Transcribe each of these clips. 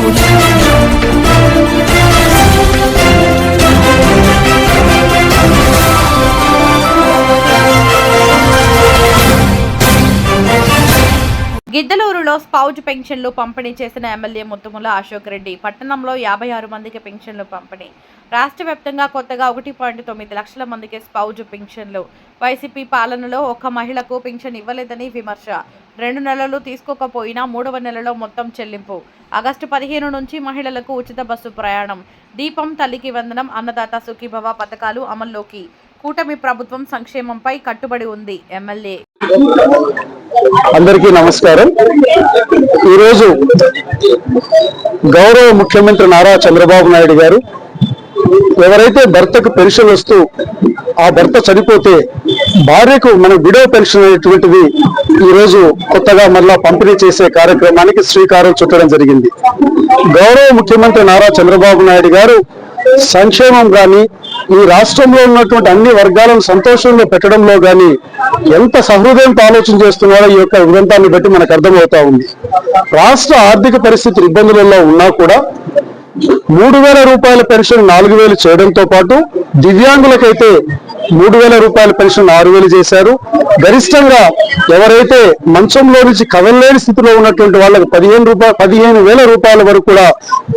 Saúde. గిద్దలూరులో spouse పెన్షన్లు పంపిణీ చేసిన ఎమ్మెల్యే ముత్తుముల అశోక్ రెడ్డి పట్టణంలో యాభై ఆరు మందికి పెన్షన్లు పంపిణీ. రాష్ట్ర వ్యాప్తంగా కొత్తగా ఒకటి పాయింట్ తొమ్మిది లక్షల మందికి స్పౌజ్ పెన్షన్లు. వైసీపీ పాలనలో ఒక్క మహిళకు పెన్షన్ ఇవ్వలేదని విమర్శ. రెండు నెలలు తీసుకోకపోయినా మూడవ నెలలో మొత్తం చెల్లింపు. ఆగస్టు పదిహేను నుంచి మహిళలకు ఉచిత బస్సు ప్రయాణం. దీపం తల్లికి వందనం అన్నదాత సుఖీభవ పథకాలు అమల్లోకి. కూటమి ప్రభుత్వం సంక్షేమంపై కట్టుబడి ఉంది. ఎమ్మెల్యే అందరికీ నమస్కారం. ఈరోజు గౌరవ ముఖ్యమంత్రి నారా చంద్రబాబు నాయుడు గారు ఎవరైతే భర్తకు పెన్షన్ వస్తూ ఆ భర్త చనిపోతే భార్యకు మన విడో పెన్షన్ అనేటువంటిది ఈరోజు కొత్తగా మళ్ళా పంపిణీ చేసే కార్యక్రమానికి శ్రీకారం చుట్టడం జరిగింది. గౌరవ ముఖ్యమంత్రి నారా చంద్రబాబు నాయుడు గారు సంక్షేమం కానీ ఈ రాష్ట్రంలో ఉన్నటువంటి అన్ని వర్గాలను సంతోషంలో పెట్టడంలో కానీ ఎంత సహృదయంతో ఆలోచన చేస్తున్నారో ఈ యొక్క ఉదంతాన్ని బట్టి మనకు అర్థమవుతా ఉంది. రాష్ట్ర ఆర్థిక పరిస్థితి ఇబ్బందులలో ఉన్నా కూడా మూడు వేల రూపాయల పెన్షన్ నాలుగు వేలు చేయడంతో పాటు దివ్యాంగులకైతే మూడు వేల రూపాయల పెన్షన్ ఆరు వేలు చేశారు. గరిష్టంగా ఎవరైతే మంచంలో నుంచి కదలలేని స్థితిలో ఉన్నటువంటి వాళ్ళకి పదిహేను రూపాయలు పదిహేను వేల రూపాయల వరకు కూడా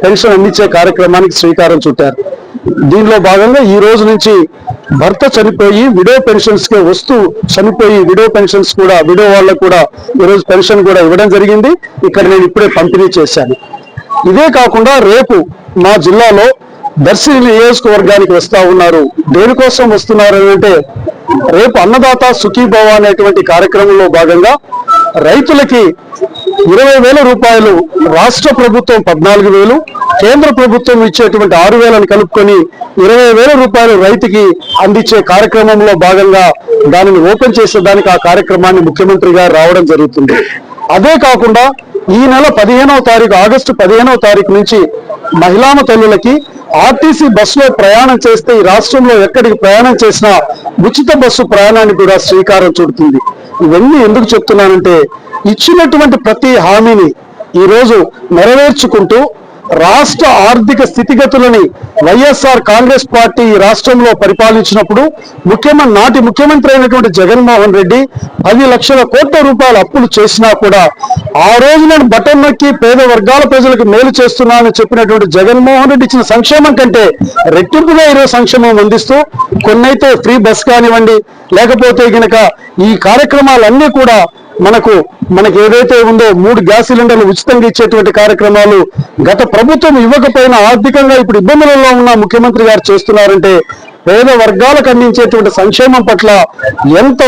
పెన్షన్ అందించే కార్యక్రమానికి శ్రీకారం చుట్టారు. దీనిలో భాగంగా ఈ రోజు నుంచి భర్త చనిపోయి విడో పెన్షన్స్కి వస్తూ చనిపోయి విడో పెన్షన్స్ కూడా విడో వాళ్ళకు కూడా ఈరోజు పెన్షన్ కూడా ఇవ్వడం జరిగింది. ఇక్కడ నేను ఇప్పుడే పంపిణీ చేశాను. ఇదే కాకుండా రేపు మా జిల్లాలో దర్శి నియోజకవర్గానికి వస్తా ఉన్నారు. దేనికోసం వస్తున్నారు అంటే రేపు అన్నదాత సుఖీభవ అనేటువంటి కార్యక్రమంలో భాగంగా రైతులకి ఇరవై వేల రూపాయలు రాష్ట్ర ప్రభుత్వం పద్నాలుగు వేలు కేంద్ర ప్రభుత్వం ఇచ్చేటువంటి ఆరు వేలను కలుపుకొని ఇరవై వేల రూపాయలు రైతుకి అందించే కార్యక్రమంలో భాగంగా దానిని ఓపెన్ చేసేదానికి ఆ కార్యక్రమాన్ని ముఖ్యమంత్రి గారు రావడం జరుగుతుంది. అదే కాకుండా ఈ నెల పదిహేనవ తారీఖు ఆగస్టు పదిహేనవ తారీఖు నుంచి మహిళామ తల్లులకి ఆర్టీసీ బస్సులో ప్రయాణం చేస్తే ఈ రాష్ట్రంలో ఎక్కడికి ప్రయాణం చేసినా ఉచిత బస్సు ప్రయాణానికి కూడా శ్రీకారం చుడుతుంది. ఇవన్నీ ఎందుకు చెప్తున్నానంటే ఇచ్చినటువంటి ప్రతి హామీని ఈరోజు నెరవేర్చుకుంటూ రాష్ట్ర ఆర్థిక స్థితిగతులని వైఎస్ఆర్ కాంగ్రెస్ పార్టీ ఈ రాష్ట్రంలో పరిపాలించినప్పుడు ముఖ్యమంత్రి నాటి ముఖ్యమంత్రి అయినటువంటి జగన్మోహన్ రెడ్డి పది లక్షల కోట్ల రూపాయల అప్పులు చేసినా కూడా ఆ రోజు నేను బటన్ నొక్కి పేద వర్గాల ప్రజలకు మేలు చేస్తున్నానని చెప్పినటువంటి జగన్మోహన్ రెడ్డి ఇచ్చిన సంక్షేమం కంటే రెట్టింపుగా ఈరోజు సంక్షేమం అందిస్తూ కొన్నైతే ఫ్రీ బస్ కానివ్వండి లేకపోతే కనుక ఈ కార్యక్రమాలన్నీ కూడా మనకు మనకి ఏదైతే ఉందో మూడు గ్యాస్ సిలిండర్లు ఉచితంగా ఇచ్చేటువంటి కార్యక్రమాలు గత ప్రభుత్వం ఇవ్వకపోయినా ఆర్థికంగా ఇప్పుడు ఇబ్బందులలో ఉన్న ముఖ్యమంత్రి గారు చేస్తున్నారంటే పేద వర్గాలకు అందించేటువంటి సంక్షేమం పట్ల ఎంత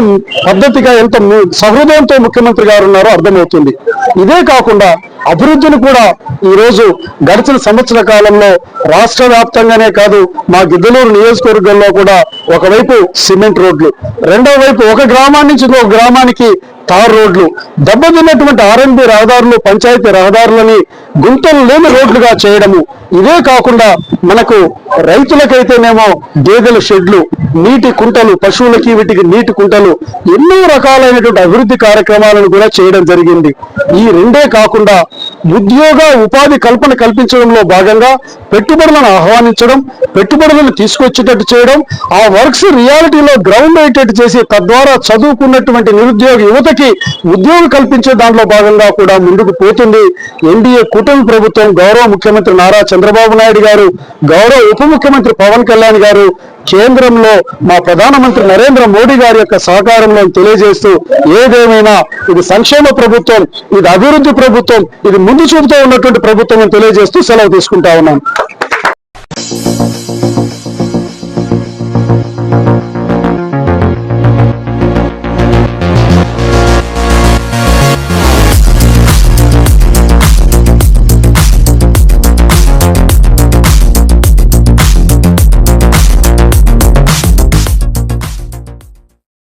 పద్ధతిగా ఎంత సహృదయంతో ముఖ్యమంత్రి గారు ఉన్నారో అర్థమవుతుంది. ఇదే కాకుండా అభివృద్ధిని కూడా ఈరోజు గడిచిన సంవత్సర కాలంలో రాష్ట్ర వ్యాప్తంగానే కాదు మా గిద్దలూరు నియోజకవర్గంలో కూడా ఒకవైపు సిమెంట్ రోడ్లు రెండో వైపు ఒక గ్రామాన్ని నుంచి గ్రామానికి తార్ రోడ్లు. దెబ్బతిన్నటువంటి ఆర్ఎన్బి రహదారులు పంచాయతీ రహదారులని గుంతలు లేని రోడ్లుగా చేయడము. ఇదే కాకుండా మనకు రైతులకైతేనేమో గేదెల షెడ్లు నీటి కుంటలు పశువులకి వీటికి నీటి కుంటలు ఎన్నో రకాలైనటువంటి అభివృద్ధి కార్యక్రమాలను కూడా చేయడం జరిగింది. ఈ రెండే కాకుండా ఉద్యోగ ఉపాధి కల్పన కల్పించడంలో భాగంగా పెట్టుబడులను ఆహ్వానించడం పెట్టుబడులను తీసుకొచ్చేటట్టు చేయడం ఆ వర్క్స్ రియాలిటీలో గ్రౌండ్ అయ్యేటట్టు చేసి తద్వారా చదువుకున్నటువంటి నిరుద్యోగ యువతకి ఉద్యోగం కల్పించే దాంట్లో భాగంగా కూడా ముందుకు పోతుంది. ఎన్డీఏ కూటమి ప్రభుత్వం గౌరవ ముఖ్యమంత్రి నారా చంద్రబాబు నాయుడు గారు గౌరవ ఉప ముఖ్యమంత్రి పవన్ కళ్యాణ్ గారు కేంద్రంలో మా ప్రధానమంత్రి నరేంద్ర మోడీ గారి యొక్క సహకారంలో తెలియజేస్తూ ఏదేమైనా ఇది సంక్షేమ ప్రభుత్వం ఇది అభివృద్ధి ప్రభుత్వం ఇది ముందు చూపుతూ ఉన్నటువంటి ప్రభుత్వం తెలియజేస్తూ సెలవు తీసుకుంటా ఉన్నాను